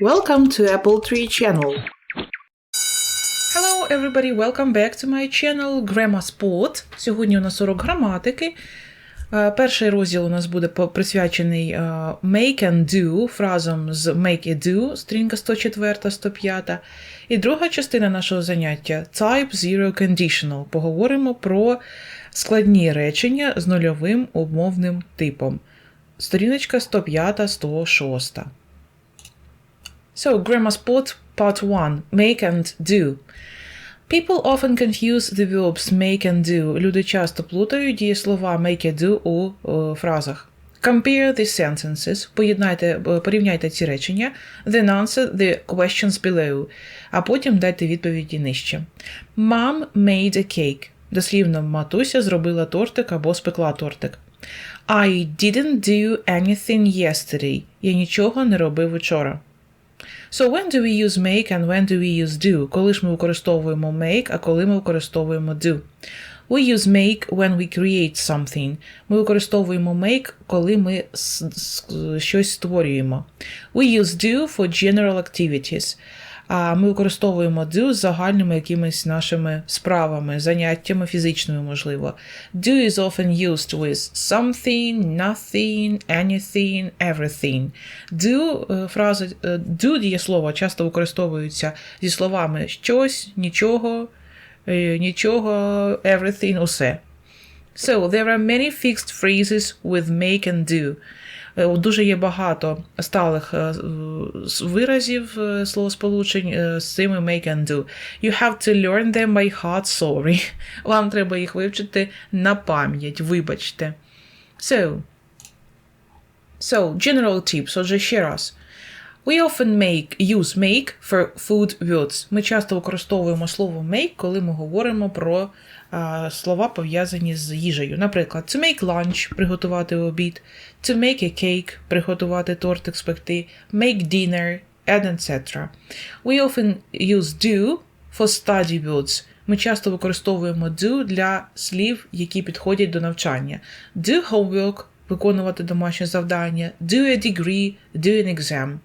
Welcome to Apple Tree Channel. Hello everybody, welcome back to my channel Grammar Spot. Сьогодні у нас урок граматики. Е, Перший розділ у нас буде присвячений е, make and do, фразам з make і do, стрінка 104-105. І друга частина нашого заняття Type Zero Conditional. Поговоримо про складні речення з нульовим умовним типом. Сторіночка 105-106. So, Grammar Spot Part 1 Make and do. People often confuse the verbs make and do. Люди часто плутають дієслова make and do у е, фразах. Compare these sentences. Поєднайте, е, порівняйте ці речення. Then answer the questions below. А потім дайте відповіді нижче. Mom made a cake. Дослівно, матуся зробила тортик або спекла тортик. I didn't do anything yesterday. Я нічого не робив вчора. So when do we use make and when do we use do? Коли ж ми використовуємо make, а коли ми використовуємо do? We use make when we create something. Ми використовуємо make, коли ми с- с- щось створюємо. We use do for general activities. А ми використовуємо do з загальними якимись нашими справами, заняттями фізичними, можливо. Do is often used with something, nothing, anything, everything. Do фраза do дієслова часто використовуються зі словами щось, нічого, е, нічого, everything, усе. So, there are many fixed phrases with make and do. Е, Дуже є багато сталих е, виразів е, словосполучень з цими make and do. You have to learn them by heart, sorry. Вам треба їх вивчити на пам'ять, вибачте. So, so general tips, отже, ще раз. We often make, use make for food words. Ми часто використовуємо слово make, коли ми говоримо про слова, пов'язані з їжею. Наприклад, to make lunch приготувати обід, to make a cake приготувати тортик спекти, make dinner, and etc. We often use do for study words. Ми часто використовуємо do для слів, які підходять до навчання. Do homework виконувати домашнє завдання, do a degree, do an exam.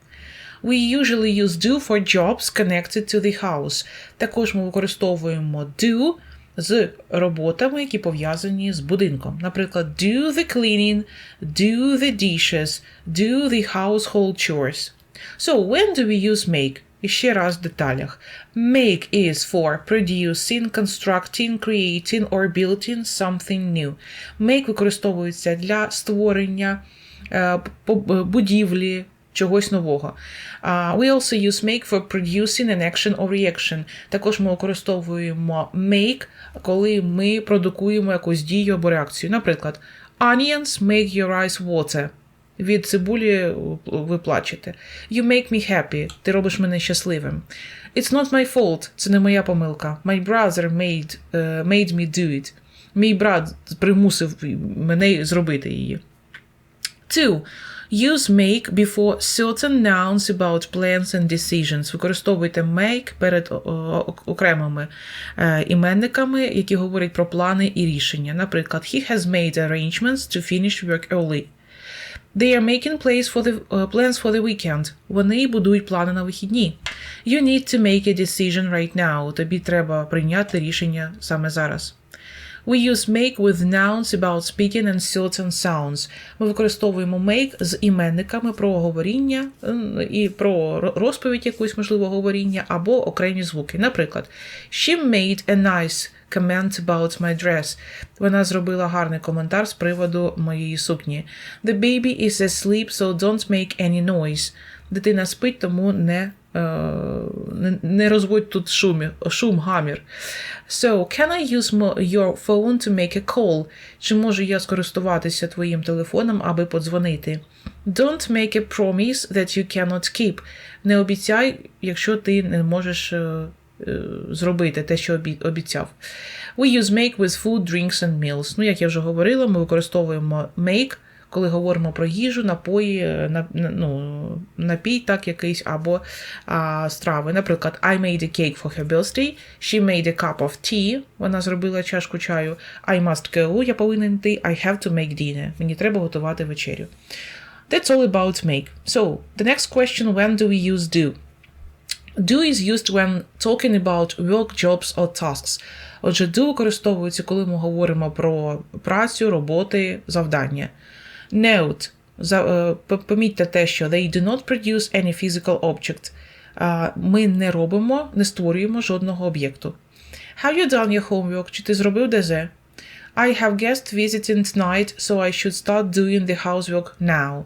We usually use do for jobs connected to the house. Також ми використовуємо do з роботами, які пов'язані з будинком. Наприклад, do the cleaning, do the dishes, do the household chores. So, when do we use make? І ще раз в деталях. Make is for producing, constructing, creating or building something new. Make використовується для створення е, будівлі, чогось нового. Uh, we also use make for producing an action or reaction. Також ми використовуємо make, коли ми продукуємо якусь дію або реакцію. Наприклад, onions make your eyes water. Від цибулі ви плачете. You make me happy. Ти робиш мене щасливим. It's not my fault. Це не моя помилка. My brother made, uh, made me do it. Мій брат примусив мене зробити її. 2. Use make before certain nouns about plans and decisions. Використовуйте make перед окремими е, іменниками, які говорять про плани і рішення. Наприклад, he has made arrangements to finish work early. They are making plans for the, uh, plans for the weekend. Вони будують плани на вихідні. You need to make a decision right now. Тобі треба прийняти рішення саме зараз. We use make with nouns about speaking and certain sounds. Ми використовуємо make з іменниками про говоріння і про розповідь якусь, можливо, говоріння або окремі звуки. Наприклад, She made a nice comment about my dress. Вона зробила гарний коментар з приводу моєї сукні. The baby is asleep, so don't make any noise. Дитина спить, тому не, не, не розводь тут шумі, шум, гамір. So, can I use your phone to make a call? Чи можу я скористуватися твоїм телефоном, аби подзвонити? Don't make a promise that you cannot keep. Не обіцяй, якщо ти не можеш е, е, зробити те, що обі- обіцяв. We use make with food, drinks and meals. Ну, як я вже говорила, ми використовуємо make, коли говоримо про їжу, напої, е, ну, напій так якийсь, або а, страви. Наприклад, I made a cake for her birthday, she made a cup of tea, вона зробила чашку чаю, I must go, я повинен йти, I have to make dinner, мені треба готувати вечерю. That's all about make. So, the next question when do we use do? Do is used when talking about work, jobs or tasks. Отже, do використовується, коли ми говоримо про працю, роботи, завдання. Note. Е, помітьте те, що they do not produce any physical object. Ми не робимо, не створюємо жодного об'єкту. Have you done your homework? Чи ти зробив ДЗ? I have guest visiting tonight, so I should start doing the housework now.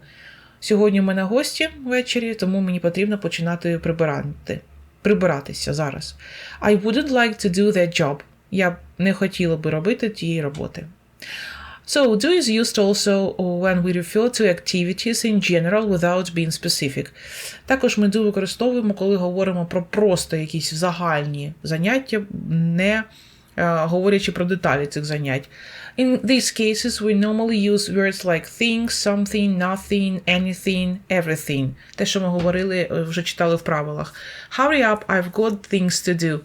Сьогодні в мене гості ввечері, тому мені потрібно починати прибирати. Прибиратися зараз. I wouldn't like to do that job. Я б не хотіла би робити тієї роботи. So, do is used also when we refer to activities in general without being specific. Також ми do використовуємо, коли говоримо про просто якісь загальні заняття, не е, говорячи про деталі цих занять. In these cases, we normally use words like things, something, nothing, anything, everything. Те, що ми говорили, е, вже читали в правилах. Hurry up, I've got things to do.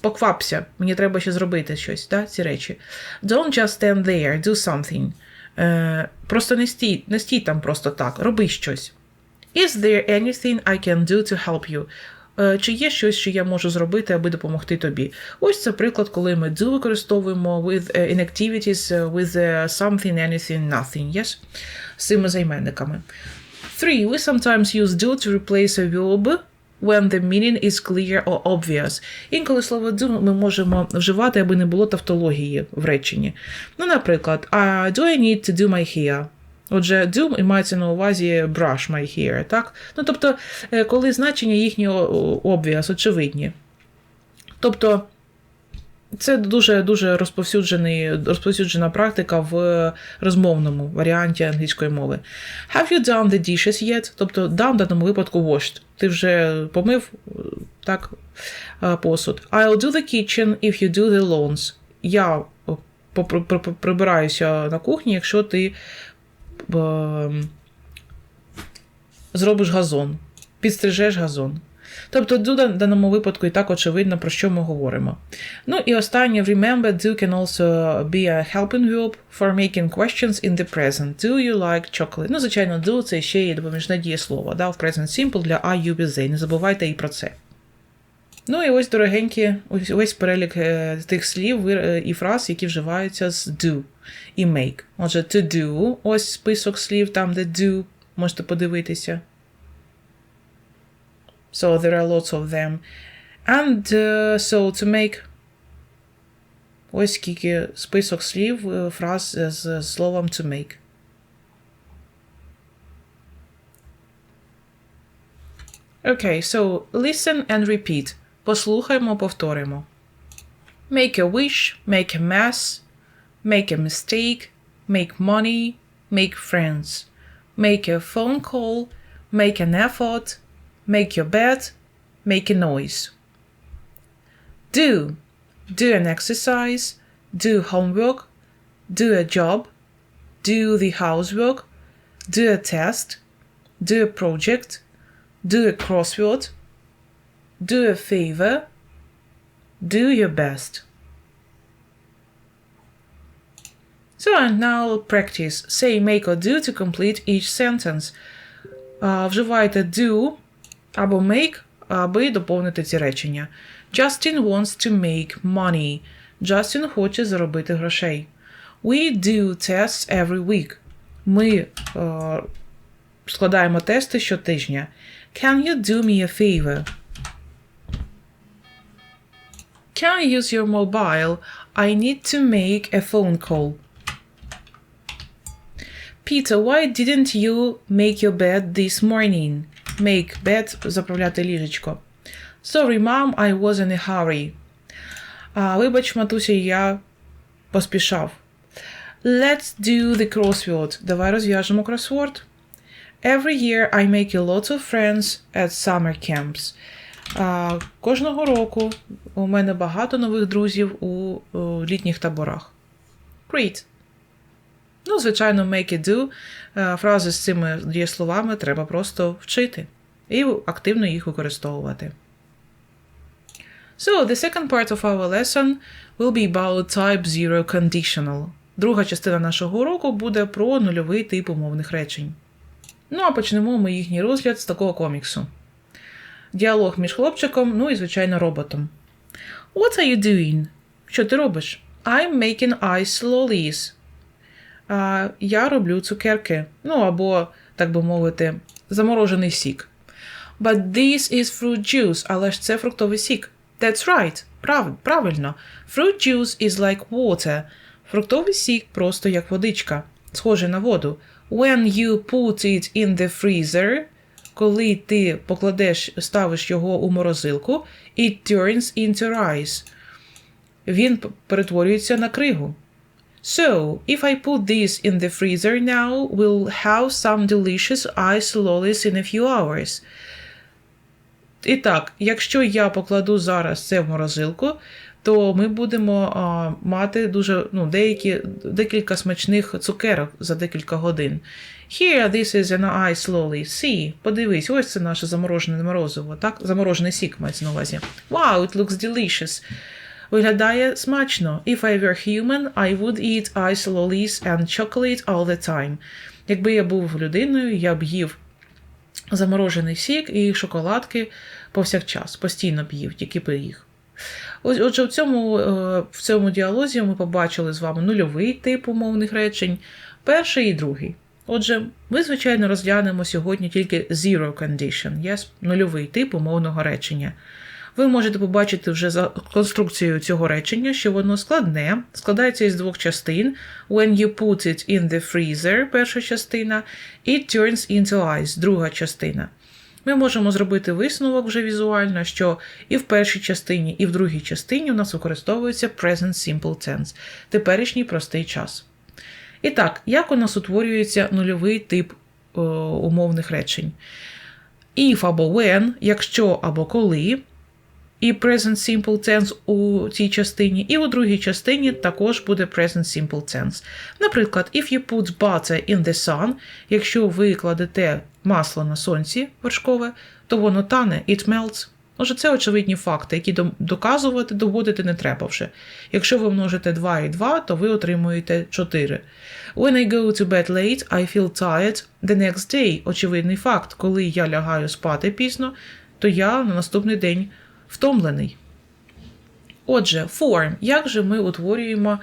Поквапся, мені треба ще зробити щось, да, ці речі. Don't just stand there, do something. Е, просто не стій, не стій там просто так, роби щось. Is there anything I can do to help you? Е, Чи є щось, що я можу зробити, аби допомогти тобі? Ось це приклад, коли ми do використовуємо with е, in activities е, with something, anything, nothing. Yes? З цими займенниками. Three, we sometimes use do to replace a verb when the meaning is clear or obvious. Інколи слово do ми можемо вживати, аби не було тавтології в реченні. Ну, наприклад, uh, do I need to do my hair? Отже, do і мається на увазі brush my hair, так? Ну, тобто, е, коли значення їхнього obvious, очевидні. Тобто, це дуже дуже розповсюджений, розповсюджена практика в розмовному варіанті англійської мови. Have you done the dishes yet? Тобто done в даному випадку washed. Ти вже помив так, е, посуд. I'll do the kitchen if you do the lawns. Я е, прибираюся на кухні, якщо ти е, зробиш газон, підстрижеш газон. Тобто, do в даному випадку і так очевидно, про що ми говоримо. Ну і останнє, remember, do can also be a helping verb for making questions in the present. Do you like chocolate? Ну, звичайно, do це ще є допоміжне дієслово, да, в present simple для I, you, be. Не забувайте і про це. Ну і ось, дорогенькі, ось, ось перелік е, тих слів е, і фраз, які вживаються з do і make. Отже, to do, ось список слів, там, де do, можете подивитися. So there are lots of them. And uh, so to make. Ось скільки список слів, е, фраз е, з словом to make. Okay, so listen and repeat. Послухаймо, повторимо. Make a wish, make a mess, make a mistake, make money, make friends. Make a phone call, make an effort, make your bed, make a noise. Do. Do an exercise, do homework, do a job, do the housework, do a test, do a project, do a crossword, do a favor, do your best. So and now practice. Say make or do to complete each sentence. А, Вживайте do або make, аби доповнити ці речення. Justin wants to make money. Justin хоче заробити грошей. We do tests every week. Ми е, складаємо тести щотижня. Can you do me a favor? Can I use your mobile? I need to make a phone call. Peter, why didn't you make your bed this morning? Make bed заправляти ліжечко. Sorry, mom, I was in a hurry. А, вибач, матуся, я поспішав. Let's do the crossword. Давай розв'яжемо кросворд. Every year I make a lot of friends at summer camps. А, кожного року у мене багато нових друзів у, у літніх таборах. Great. Ну, звичайно, make it do. Е, Фрази з цими дієсловами треба просто вчити і активно їх використовувати. So, the second part of our lesson will be about type 0 conditional. Друга частина нашого уроку буде про нульовий тип умовних речень. Ну а почнемо ми їхній розгляд з такого коміксу. Діалог між хлопчиком, ну і, звичайно, роботом. What are you doing? Що ти робиш? I'm making ice lollies. Я роблю цукерки. Ну або, так би мовити, заморожений сік. But this is fruit juice, але ж це фруктовий сік. That's right. Прав, правильно. Fruit juice is like water. Фруктовий сік просто як водичка, схоже на воду. When you put it in the freezer, коли ти покладеш, ставиш його у морозилку, it turns into rice. Він перетворюється на кригу. So, if I put this in the freezer now, we'll have some delicious ice lollies in a few hours. І так, якщо я покладу зараз це в морозилку, то ми будемо а, мати дуже ну, деякі, декілька смачних цукерок за декілька годин. Here, this is an ice lolly. See, подивись, ось це наше заморожене морозиво, так? Заморожений сік мається на увазі. Wow, it looks delicious. Виглядає смачно. If I were human, I would eat ice lollies and chocolate all the time. Якби я був людиною, я б їв заморожений сік і шоколадки повсякчас, постійно б їв, тільки б їх. Ось, отже, в цьому, е, в цьому діалозі ми побачили з вами нульовий тип умовних речень, перший і другий. Отже, ми, звичайно, розглянемо сьогодні тільки zero condition, yes? нульовий тип умовного речення. Ви можете побачити вже за конструкцією цього речення, що воно складне, складається із двох частин. When you put it in the freezer, перша частина, it turns into ice, друга частина. Ми можемо зробити висновок вже візуально, що і в першій частині, і в другій частині у нас використовується present simple tense, теперішній простий час. І так, як у нас утворюється нульовий тип е, умовних речень? If або when, якщо або коли, і present simple tense у цій частині, і у другій частині також буде present simple tense. Наприклад, if you put butter in the sun, якщо ви кладете масло на сонці вершкове, то воно тане, it melts. Отже, це очевидні факти, які доказувати, доводити не треба вже. Якщо ви множите 2 і 2, то ви отримуєте 4. When I go to bed late, I feel tired the next day. Очевидний факт, коли я лягаю спати пізно, то я на наступний день втомлений. Отже, form. Як же ми утворюємо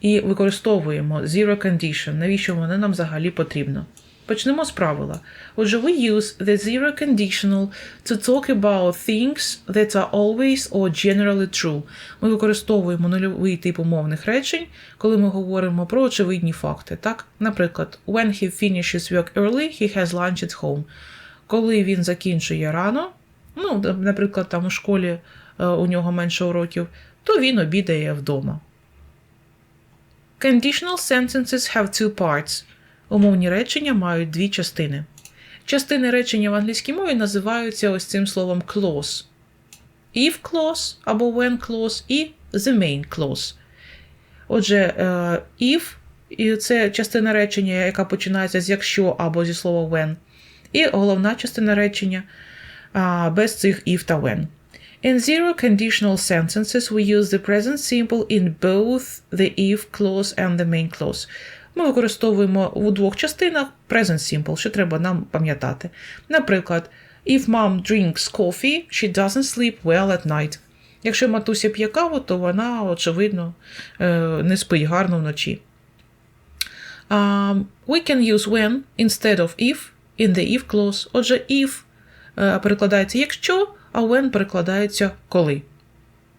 і використовуємо zero condition? Навіщо воно нам взагалі потрібно? Почнемо з правила. Отже, we use the zero conditional to talk about things that are always or generally true. Ми використовуємо нульовий тип умовних речень, коли ми говоримо про очевидні факти. Так? Наприклад, when he finishes work early, he has lunch at home. Коли він закінчує рано, ну, наприклад, там у школі е, у нього менше уроків, то він обідає вдома. Conditional sentences have two parts. Умовні речення мають дві частини. Частини речення в англійській мові називаються ось цим словом clause. If clause або when clause і the main clause. Отже, е, if і це частина речення, яка починається з якщо або зі слова when. І головна частина речення без цих if та when. In zero conditional sentences, we use the present simple in both the if clause and the main clause. Ми використовуємо у двох частинах present simple, що треба нам пам'ятати. Наприклад, if mom drinks coffee, she doesn't sleep well at night. Якщо матуся п'є каву, то вона, очевидно, е, не спить гарно вночі. Um, we can use when instead of if in the if clause. Отже, if е, перекладається якщо, а when перекладається коли.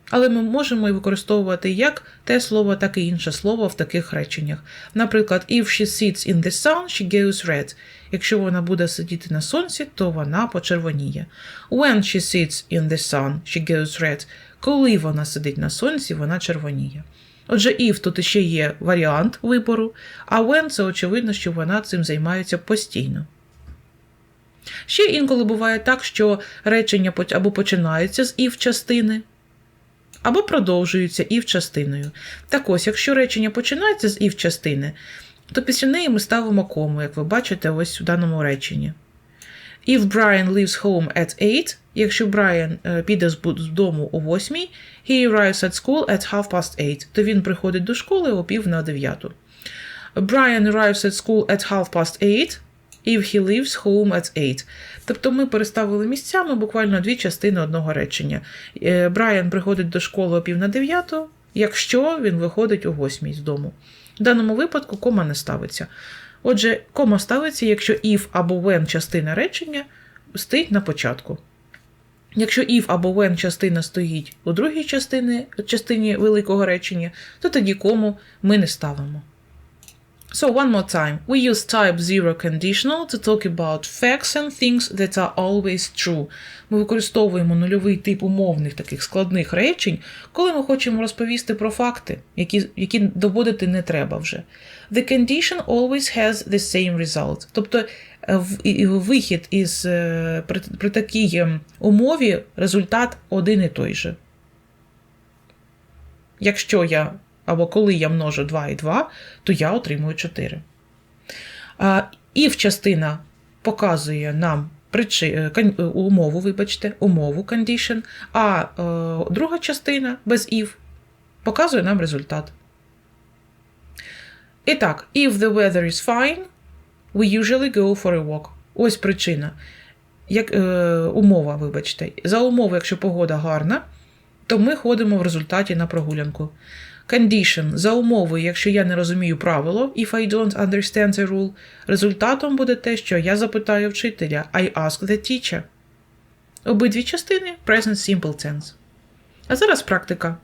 Але ми можемо і використовувати як те слово, так і інше слово в таких реченнях. Наприклад, if she sits in the sun, she goes red. Якщо вона буде сидіти на сонці, то вона почервоніє. When she sits in the sun, she goes red. Коли вона сидить на сонці, вона червоніє. Отже, if тут ще є варіант вибору, а when це очевидно, що вона цим займається постійно. Ще інколи буває так, що речення або починаються з if частини, або продовжуються if частиною. Так ось, якщо речення починається з if частини, то після неї ми ставимо кому, як ви бачите, ось у даному реченні. If Brian leaves home at 8, якщо Брайан е, піде з дому о 8, he arrives at school at half past 8, то він приходить до школи о пів на 9. Brian arrives at school at half past 8. If he leaves home at 8. Тобто ми переставили місцями буквально дві частини одного речення. Е, Брайан приходить до школи о пів на дев'яту, якщо він виходить о восьмій з дому. В даному випадку кома не ставиться. Отже, кома ставиться, якщо if або when частина речення стоїть на початку. Якщо if або when частина стоїть у другій частині, частині великого речення, то тоді кому ми не ставимо. So, one more time. We use type 0 conditional to talk about facts and things that are always true. Ми використовуємо нульовий тип умовних таких складних речень, коли ми хочемо розповісти про факти, які, які доводити не треба вже. The condition always has the same result. Тобто е, вихід із е, при, при такій ем, умові результат один і той же. Якщо я або коли я множу 2 і 2, то я отримую 4. А, if частина показує нам причи, е, е, умову, вибачте, умову condition, а е, друга частина без if показує нам результат. І так, if the weather is fine, we usually go for a walk. Ось причина. Як, е, умова, вибачте. За умови, якщо погода гарна, то ми ходимо в результаті на прогулянку. Condition за умовою, якщо я не розумію правило, if I don't understand the rule, результатом буде те, що я запитаю вчителя I ask the teacher. Обидві частини present simple tense. А зараз практика.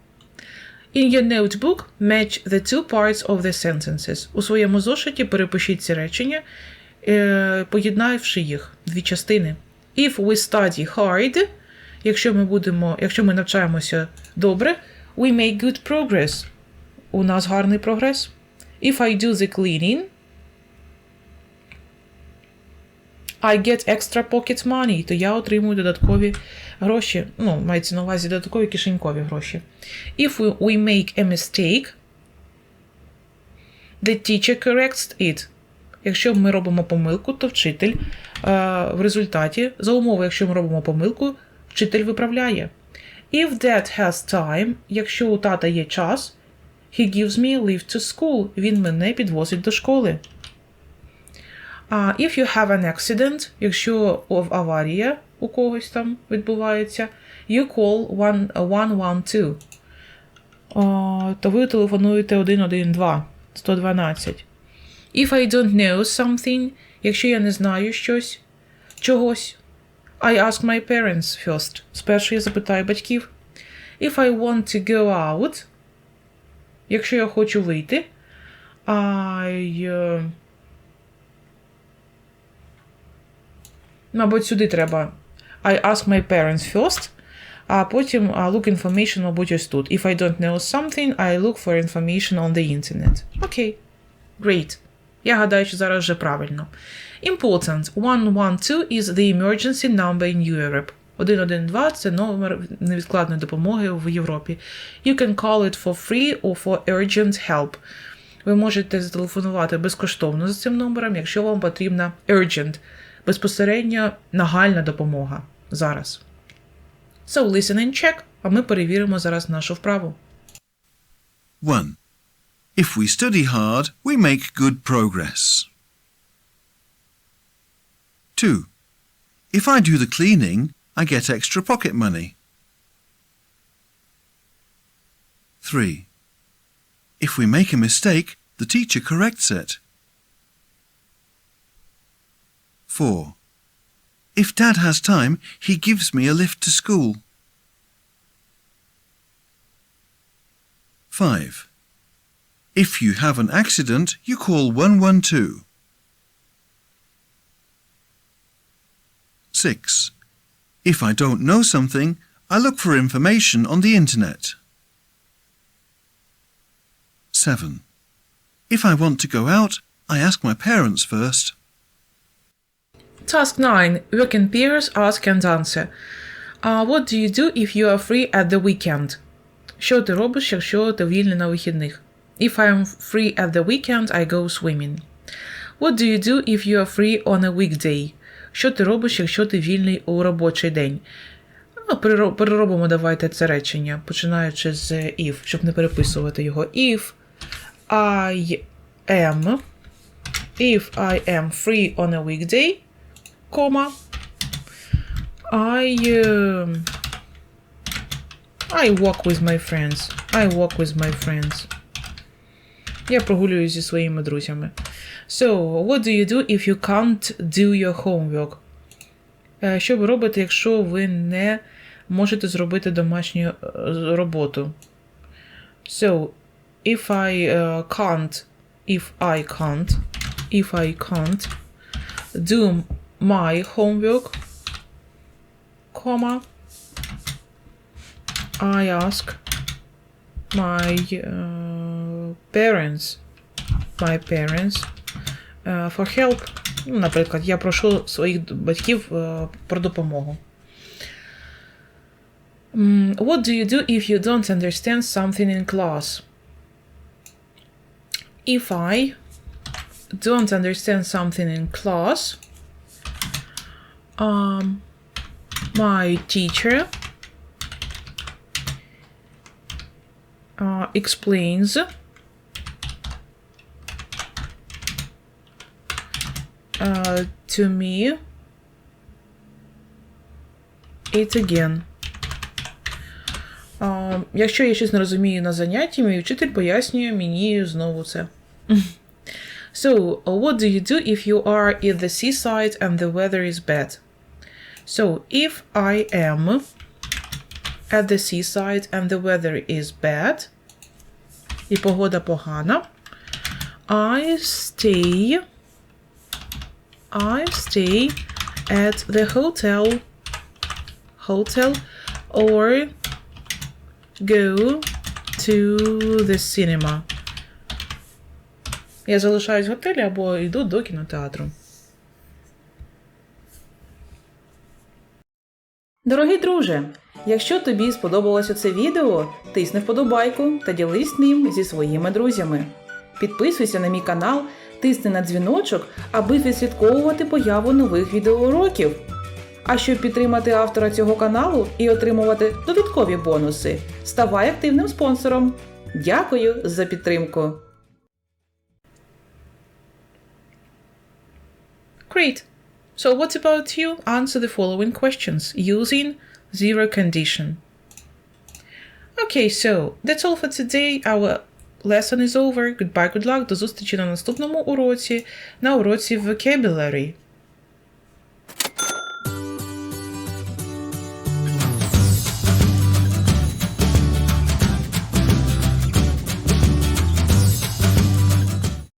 In your notebook, match the two parts of the sentences. У своєму зошиті перепишіть ці речення, е, поєднавши їх дві частини. If we study hard, якщо ми будемо, якщо ми навчаємося добре, we make good progress. У нас гарний прогрес. If I do the cleaning, I get extra pocket money, то я отримую додаткові гроші. Ну, мається на увазі додаткові кишенькові гроші. If we, make a mistake, the teacher corrects it. Якщо ми робимо помилку, то вчитель е, в результаті, за умови, якщо ми робимо помилку, вчитель виправляє. If dad has time, якщо у тата є час, he gives me leave to school. Він мене підвозить до школи. А if you have an accident, якщо аварія у когось там відбувається, you call one- 112. О, то ви телефонуєте 112, 112. If I don't know something, якщо я не знаю щось, чогось, I ask my parents first. Спершу я запитаю батьків. If I want to go out, якщо я хочу вийти, I... е, Мабуть, сюди треба. I ask my parents first, а потім I look information, мабуть, ось тут. If I don't know something, I look for information on the internet. Окей. Great. Я гадаю, що зараз вже правильно. Important. 112 is the emergency number in Europe. 112 – це номер невідкладної допомоги в Європі. You can call it for free or for urgent help. Ви можете зателефонувати безкоштовно за цим номером, якщо вам потрібна urgent, безпосередньо нагальна допомога зараз. So listen and check, а ми перевіримо зараз нашу вправу. 1. If we study hard, we make good progress. 2. If I do the cleaning, I get extra pocket money. 3. If we make a mistake, the teacher corrects it. 4. If Dad has time, he gives me a lift to school. 5. If you have an accident, you call 112. 6. If I don't know something, I look for information on the internet. 7. If I want to go out, I ask my parents first. Task 9. Work in pairs, ask and answer. Uh, what do you do if you are free at the weekend? Що ти робиш, якщо ти вільний на вихідних? If I am free at the weekend, I go swimming. What do you do if you are free on a weekday? Що ти робиш, якщо ти вільний у робочий день? Ну, переробимо давайте це речення, починаючи з if, щоб не переписувати його. If I am if I am free on a weekday, comma, I um, I walk with my friends. I walk with my friends. Я прогулююсь зі своїми друзями. So, what do you do if you can't do your homework? Е, Що ви робите, якщо ви не можете зробити домашню е, роботу? So, if I uh, can't, if I can't, if I can't do my homework, comma, I ask my uh, parents, my parents uh, for help. Ну, Наприклад, я прошу своїх батьків е, про допомогу. М, What do you do if you don't understand something in class? If I don't understand something in class, um, my teacher uh, explains uh, to me it again. А, якщо я щось не розумію на занятті, мій вчитель пояснює мені знову це. So, what do you do if you are at the seaside and the weather is bad? So, if I am at the seaside and the weather is bad, і погода погана, I stay I stay at the hotel hotel or go to the cinema. Я залишаюсь в готелі або йду до кінотеатру. Дорогий друже, якщо тобі сподобалося це відео, тисни вподобайку та ділись ним зі своїми друзями. Підписуйся на мій канал, тисни на дзвіночок, аби відслідковувати появу нових відеоуроків. А щоб підтримати автора цього каналу і отримувати додаткові бонуси, ставай активним спонсором. Дякую за підтримку! Great. So what about you? Answer the following questions using zero condition. Okay, so that's all for today. Our lesson is over. Goodbye, good luck. До зустрічі на наступному уроці, на уроці vocabulary.